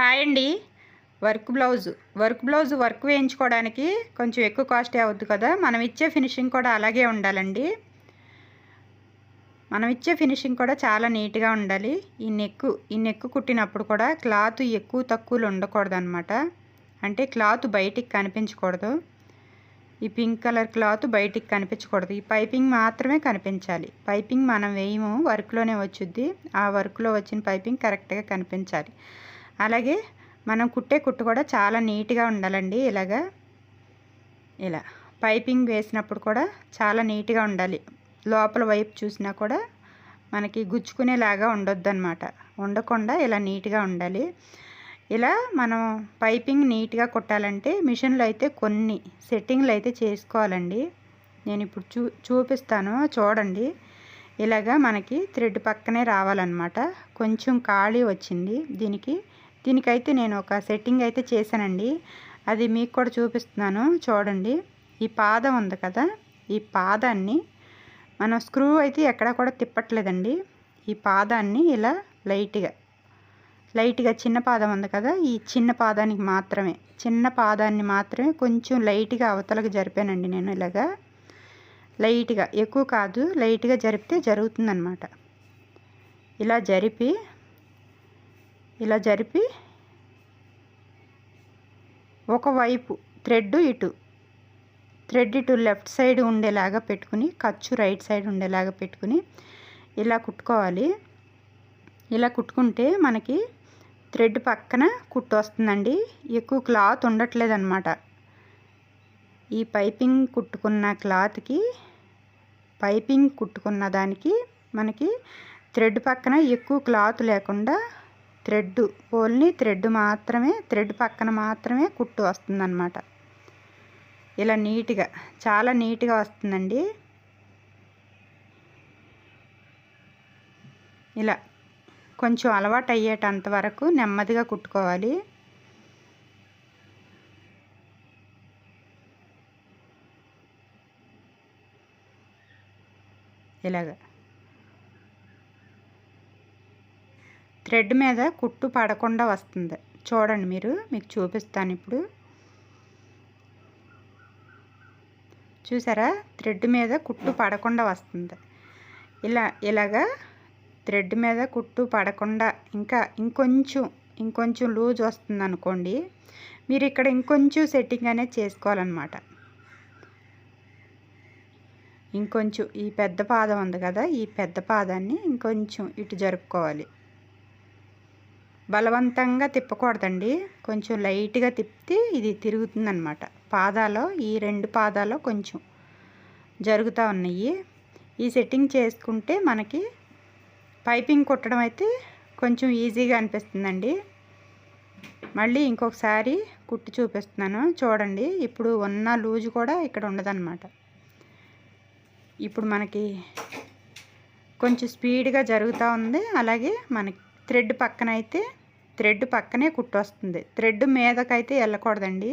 Hi అండి. Work blouse. Work blouse work వేయించుకోవడానికి కొంచెం ఎక్కువ కాస్టే అవుద్ది కదా. మనం ఇచ్చే ఫినిషింగ్ కూడా అలాగే ఉండాలండి. మనం ఇచ్చే ఫినిషింగ్ కూడా చాలా నీట్గా ఉండాలి. ఈ నెక్కు ఈ నెక్కు కుట్టినప్పుడు కూడా క్లాత్ ఎక్కువ తక్కువలు ఉండకూడదు అనమాట అంటే క్లాత్ బయటికి కనిపించకూడదు. ఈ పింక్ కలర్ క్లాత్ బయటికి కనిపించకూడదు. ఈ పైపింగ్ మాత్రమే కనిపించాలి. పైపింగ్ మనం వేయము వర్క్లోనే వచ్చుద్ది. ఆ వర్క్లో వచ్చిన పైపింగ్ కరెక్ట్గా కనిపించాలి. అలాగే మనం కుట్టే కుట్టు కూడా చాలా నీట్గా ఉండాలండి ఇలాగా. ఇలా పైపింగ్ వేసినప్పుడు కూడా చాలా నీట్గా ఉండాలి. లోపల వైపు చూసినా కూడా మనకి గుచ్చుకునేలాగా ఉండొద్దు అనమాట ఉండకుండా ఇలా నీట్గా ఉండాలి. ఇలా మనం పైపింగ్ నీట్గా కుట్టాలంటే మిషన్లు అయితే కొన్ని సెట్టింగ్లు అయితే చేసుకోవాలండి. నేను ఇప్పుడు చూ చూపిస్తాను చూడండి. ఇలాగా మనకి థ్రెడ్ పక్కనే రావాలన్నమాట. కొంచెం ఖాళీ వచ్చింది. దీనికి దీనికైతే నేను ఒక సెట్టింగ్ అయితే చేశానండి. అది మీకు కూడా చూపిస్తున్నాను. చూడండి. ఈ పాదం ఉంది కదా? ఈ పాదాన్ని మనం స్క్రూ అయితే ఎక్కడా కూడా తిప్పట్లేదండి. ఈ పాదాన్ని ఇలా లైట్గా లైట్గా చిన్న పాదం ఉంది కదా? ఈ చిన్న పాదానికి మాత్రమే చిన్న పాదాన్ని మాత్రమే కొంచెం లైట్గా అవతలకు జరిపానండి నేను ఇలాగా. లైట్గా ఎక్కువ కాదు లైట్గా జరిపితే జరుగుతుందన్నమాట. ఇలా జరిపి ఇలా జరిపి ఒకవైపు థ్రెడ్ ఇటు థ్రెడ్ ఇటు లెఫ్ట్ సైడ్ ఉండేలాగా పెట్టుకుని ఖర్చు రైట్ సైడ్ ఉండేలాగా పెట్టుకుని ఇలా కుట్టుకోవాలి. ఇలా కుట్టుకుంటే మనకి థ్రెడ్ పక్కన కుట్టు వస్తుందండి. ఎక్కువ క్లాత్ ఉండట్లేదన్నమాట. ఈ పైపింగ్ కుట్టుకున్న క్లాత్కి పైపింగ్ కుట్టుకున్న దానికి మనకి థ్రెడ్ పక్కన ఎక్కువ క్లాత్ లేకుండా థ్రెడ్ ఓన్లీ థ్రెడ్ మాత్రమే థ్రెడ్ పక్కన మాత్రమే కుట్టు వస్తుందన్నమాట. ఇలా నీట్గా చాలా నీట్గా వస్తుందండి. ఇలా కొంచెం అలవాటు అయ్యేటంత వరకు నెమ్మదిగా కుట్టుకోవాలి. ఇలాగా. థ్రెడ్ మీద కుట్టు పడకుండా వస్తుంది. చూడండి మీరు మీకు చూపిస్తాను ఇప్పుడు. చూసారా? థ్రెడ్ మీద కుట్టు పడకుండా వస్తుంది. ఇలా ఇలాగా థ్రెడ్ మీద కుట్టు పడకుండా ఇంకా ఇంకొంచెం ఇంకొంచెం లూజ్ వస్తుంది అనుకోండి మీరు ఇక్కడ ఇంకొంచెం సెట్టింగ్ అనేది చేసుకోవాలన్నమాట. ఇంకొంచెం ఈ పెద్ద పాదం ఉంది కదా ఈ పెద్ద పాదాన్ని ఇంకొంచెం ఇటు జరుపుకోవాలి. బలవంతంగా తిప్పకూడదండి. కొంచెం లైట్గా తిప్పితే ఇది తిరుగుతుందనమాట పాదాలో ఈ రెండు పాదాలో కొంచెం జరుగుతూ ఉన్నాయి. ఈ సెట్టింగ్ చేసుకుంటే మనకి పైపింగ్ కుట్టడం అయితే కొంచెం ఈజీగా అనిపిస్తుందండి. మళ్ళీ ఇంకొకసారి కుట్టి చూపిస్తున్నాను. చూడండి ఇప్పుడు ఉన్న లూజ్ కూడా ఇక్కడ ఉండదన్నమాట. ఇప్పుడు మనకి కొంచెం స్పీడ్గా జరుగుతూ ఉంది. అలాగే మనకి థ్రెడ్ పక్కన అయితే థ్రెడ్ పక్కనే కుట్టు వస్తుంది. థ్రెడ్ మీదకైతే వెళ్ళకూడదండి.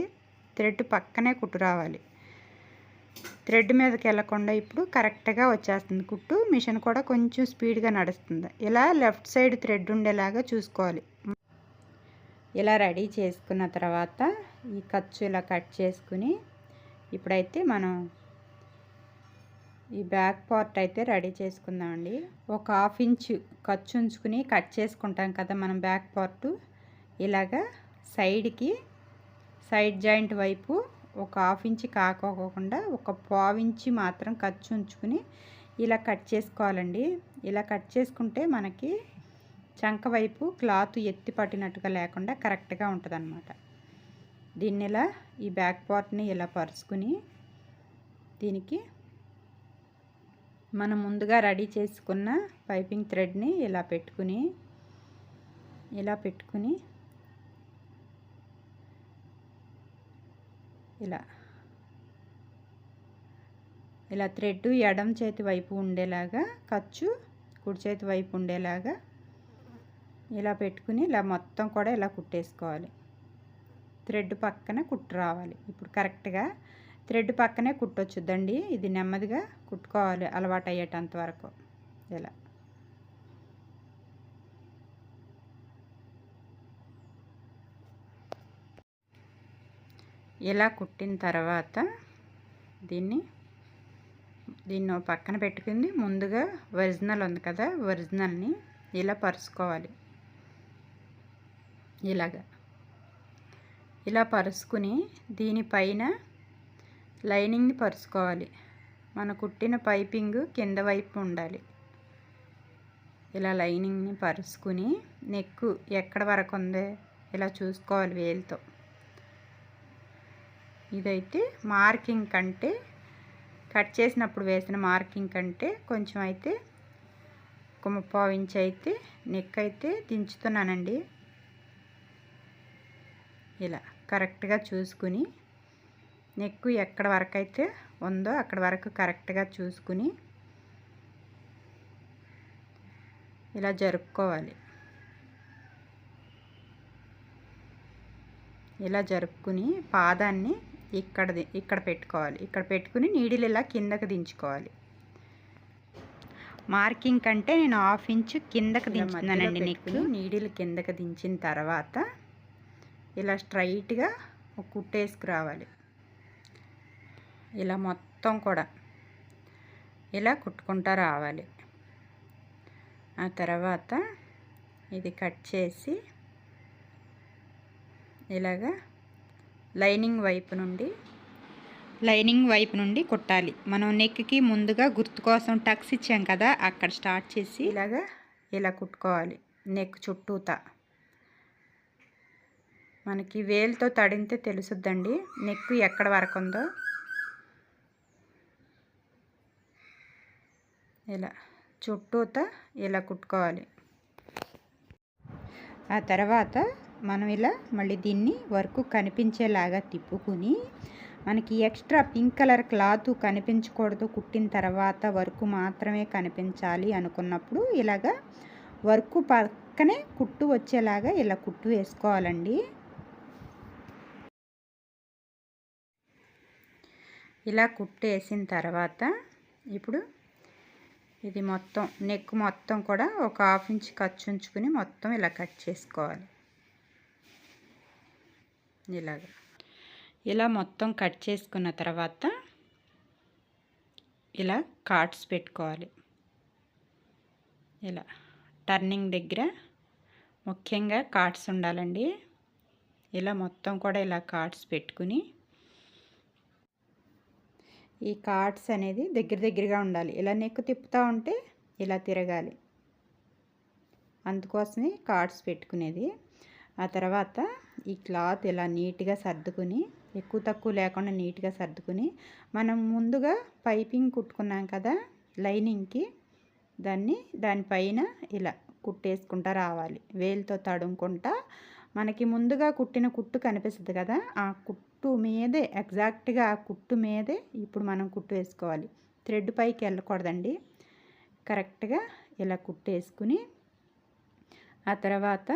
థ్రెడ్ పక్కనే కుట్టు రావాలి. థ్రెడ్ మీదకి వెళ్ళకుండా ఇప్పుడు కరెక్ట్గా వచ్చేస్తుంది కుట్టు. మిషన్ కూడా కొంచెం స్పీడ్గా నడుస్తుంది. ఇలా లెఫ్ట్ సైడ్ థ్రెడ్ ఉండేలాగా చూసుకోవాలి. ఇలా రెడీ చేసుకున్న తర్వాత ఈ ఖర్చు ఇలా కట్ చేసుకుని ఇప్పుడైతే మనం ఈ బ్యాక్ పార్ట్ అయితే రెడీ చేసుకుందామండి. ఒక హాఫ్ ఇంచ్ ఖర్చు ఉంచుకుని కట్ చేసుకుంటాం కదా మనం బ్యాక్ పార్ట్. ఇలాగా సైడ్కి సైడ్ జాయింట్ వైపు ఒక హాఫ్ ఇంచ్ కాకోకుండా ఒక పావు ఇంచి మాత్రం ఖర్చు ఉంచుకుని ఇలా కట్ చేసుకోవాలండి. ఇలా కట్ చేసుకుంటే మనకి చంక వైపు క్లాత్ ఎత్తి పట్టినట్టుగా లేకుండా కరెక్ట్గా ఉంటుంది దీన్ని ఇలా ఈ బ్యాక్ పార్ట్ని ఇలా పరుచుకుని దీనికి మనం ముందుగా రెడీ చేసుకున్న పైపింగ్ థ్రెడ్ని ఇలా పెట్టుకుని ఇలా పెట్టుకుని ఇలా ఇలా థ్రెడ్ ఎడం చేతి వైపు ఉండేలాగా ఖర్చు కుడి చేతి వైపు ఉండేలాగా ఇలా పెట్టుకుని ఇలా మొత్తం కూడా ఇలా కుట్టేసుకోవాలి. థ్రెడ్ పక్కన కుట్టు రావాలి. ఇప్పుడు కరెక్ట్గా థ్రెడ్ పక్కనే కుట్టొచ్చుద్దండి. ఇది నెమ్మదిగా కుట్టుకోవాలి అలవాటు అయ్యేటంత వరకు. ఇలా. ఇలా కుట్టిన తర్వాత దీన్ని దీన్ని పక్కన పెట్టుకుంది. ముందుగా ఒరిజినల్ ఉంది కదా ఒరిజినల్ని ఇలా పరుచుకోవాలి. ఇలాగా. ఇలా పరుచుకుని దీనిపైన లైనింగ్ని పరుచుకోవాలి. మన కుట్టిన పైపింగ్ కింద వైపు ఉండాలి. ఇలా లైనింగ్ని పరుచుకుని నెక్కు ఎక్కడ వరకు ఉందే ఇలా చూసుకోవాలి వేలుతో. ఇదైతే మార్కింగ్ కంటే కట్ చేసినప్పుడు వేసిన మార్కింగ్ కంటే కొంచెం అయితే ఒక ముప్పావు ఇంచ్ అయితే నెక్ అయితే దించుతున్నానండి. ఇలా కరెక్ట్గా చూసుకుని నెక్ ఎక్కడ వరకు అయితే ఉందో అక్కడ వరకు కరెక్ట్గా చూసుకుని ఇలా జరుపుకోవాలి. ఇలా జరుపుకుని పాదాన్ని ఇక్కడ ఇక్కడ పెట్టుకోవాలి. ఇక్కడ పెట్టుకుని నీడిలు ఇలా కిందకి దించుకోవాలి. మార్కింగ్ కంటే నేను హాఫ్ ఇంచ్ కిందకి దించుతున్నానండి నీకు నీడిలు కిందకి దించిన తర్వాత ఇలా స్ట్రైట్గా ఒక కుట్టేసుకురావాలి ఇలా మొత్తం కూడా ఇలా కుట్టుకుంటా రావాలి. ఆ తర్వాత ఇది కట్ చేసి ఇలాగా లైనింగ్ వైపు నుండి లైనింగ్ వైపు నుండి కుట్టాలి. మనం నెక్కి ముందుగా గుర్తు కోసం టక్స్ ఇచ్చాం కదా అక్కడ స్టార్ట్ చేసి ఇలాగా ఇలా కుట్టుకోవాలి. నెక్ చుట్టూతా. మనకి వేలుతో తడితే తెలుసుద్దండి నెక్ ఎక్కడ వరకు ఉందో. ఇలా చుట్టూత ఇలా కుట్టుకోవాలి? ఆ తర్వాత మనం ఇలా మళ్ళీ దీన్ని వర్క్ కనిపించేలాగా తిప్పుకుని మనకి ఎక్స్ట్రా పింక్ కలర్ క్లాత్ కనిపించకూడదు కుట్టిన తర్వాత వర్క్ మాత్రమే కనిపించాలి అనుకున్నప్పుడు ఇలాగా వర్క్ పక్కనే కుట్టు వచ్చేలాగా ఇలా కుట్టు వేసుకోవాలండి. ఇలా కుట్టు వేసిన తర్వాత ఇప్పుడు ఇది మొత్తం నెక్ మొత్తం కూడా ఒక హాఫ్ ఇంచ్ ఖర్చు ఉంచుకుని మొత్తం ఇలా కట్ చేసుకోవాలి. ఇలాగ. ఇలా మొత్తం కట్ చేసుకున్న తర్వాత ఇలా కార్డ్స్ పెట్టుకోవాలి. ఇలా టర్నింగ్ దగ్గర ముఖ్యంగా కార్డ్స్ ఉండాలండి. ఇలా మొత్తం కూడా ఇలా కార్డ్స్ పెట్టుకుని ఈ కార్డ్స్ అనేది దగ్గర దగ్గరగా ఉండాలి. ఇలా నెక్కు తిప్పుతూ ఉంటే ఇలా తిరగాలి. అందుకోసమే కార్డ్స్ పెట్టుకునేది. ఆ తర్వాత ఈ క్లాత్ ఇలా నీట్గా సర్దుకుని ఎక్కువ తక్కువ లేకుండా నీట్గా సర్దుకుని మనం ముందుగా పైపింగ్ కుట్టుకున్నాం కదా లైనింగ్కి దాన్ని దానిపైన ఇలా కుట్టేసుకుంటా రావాలి. వేలుతో తడుముకుంటా మనకి ముందుగా కుట్టిన కుట్టు కనిపిస్తుంది కదా ఆ కుట్టు మీదే ఎగ్జాక్ట్గా ఆ కుట్టు మీదే ఇప్పుడు మనం కుట్టు వేసుకోవాలి. థ్రెడ్ పైకి వెళ్ళకూడదండి. కరెక్ట్గా ఇలా కుట్టు వేసుకుని ఆ తర్వాత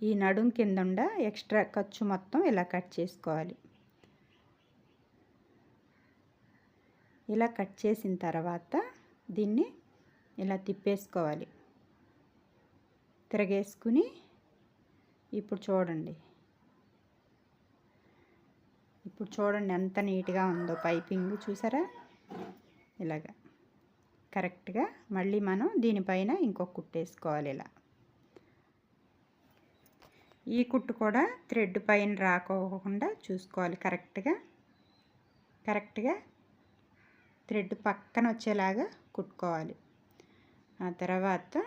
ఈ నడుం కింద ఉండ ఎక్స్ట్రా ఖర్చు మొత్తం ఇలా కట్ చేసుకోవాలి. ఇలా కట్ చేసిన తర్వాత దీన్ని ఇలా తిప్పేసుకోవాలి. తిరగేసుకుని ఇప్పుడు చూడండి. ఇప్పుడు చూడండి ఎంత నీట్గా ఉందో పైపింగ్ చూసారా? ఇలాగా. కరెక్ట్గా మళ్ళీ మనం దీనిపైన ఇంకొక కుట్టేసుకోవాలి ఇలా. ఈ కుట్టు కూడా థ్రెడ్ పైన రాకోకుండా చూసుకోవాలి కరెక్ట్గా. కరెక్ట్గా థ్రెడ్ పక్కన వచ్చేలాగా కుట్టుకోవాలి. ఆ తర్వాత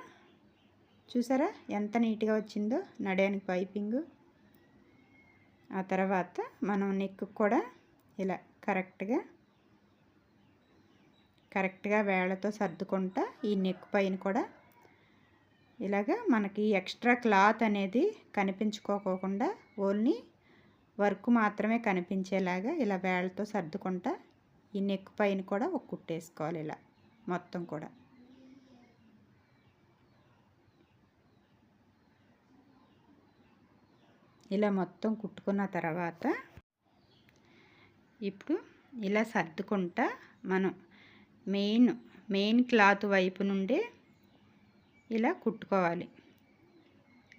చూసారా? ఎంత నీట్గా వచ్చిందో. నడయానికి పైపింగ్. ఆ తర్వాత మనం నెక్ కూడా ఇలా కరెక్ట్గా కరెక్ట్గా వేళతో సర్దుకుంటా ఈ నెక్ పైన కూడా ఇలాగా మనకి ఎక్స్ట్రా క్లాత్ అనేది కనిపించుకోకుండా ఓన్లీ వర్క్ మాత్రమే కనిపించేలాగా ఇలా వేళ్ళతో సర్దుకుంటా ఈ నెక్ పైన కూడా ఒక కుట్టేసుకోవాలి ఇలా మొత్తం కూడా. ఇలా మొత్తం కుట్టుకున్న తర్వాత ఇప్పుడు ఇలా సర్దుకుంటా మనం మెయిన్ మెయిన్ క్లాత్ వైపు నుండే ఇలా కుట్టుకోవాలి.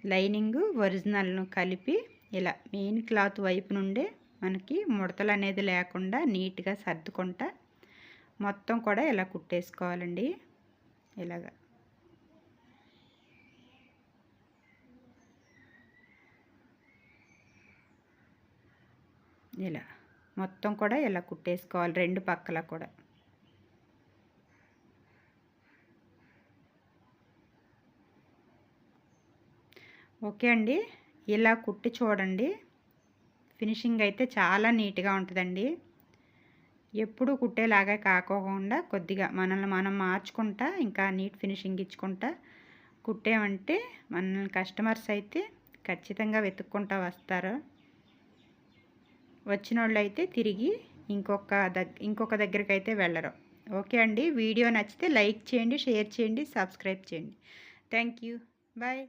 లైనింగ్ ఒరిజినల్ను కలిపి ఇలా మెయిన్ క్లాత్ వైపు నుండే మనకి ముడతలు అనేది లేకుండా నీట్గా సర్దుకుంటా మొత్తం కూడా ఇలా కుట్టేసుకోవాలండి. ఇలాగా. ఇలా మొత్తం కూడా ఇలా కుట్టేసుకోవాలి రెండు పక్కల కూడా. ఓకే అండి. ఇలా కుట్టి చూడండి. ఫినిషింగ్ అయితే చాలా నీట్గా ఉంటుందండి. ఎప్పుడు కుట్టేలాగా కాకోకుండా కొద్దిగా మనల్ని మనం మార్చుకుంటా ఇంకా నీట్ ఫినిషింగ్ ఇచ్చుకుంటా కుట్టేమంటే మనల్ని కస్టమర్స్ అయితే ఖచ్చితంగా వెతుక్కుంటా వస్తారు. వచ్చిన వాళ్ళు అయితే తిరిగి ఇంకొక దగ్ ఇంకొక దగ్గరికి అయితే వెళ్ళరు. ఓకే అండి. వీడియో నచ్చితే లైక్ చేయండి షేర్ చేయండి సబ్స్క్రైబ్ చేయండి. Thank you. బాయ్.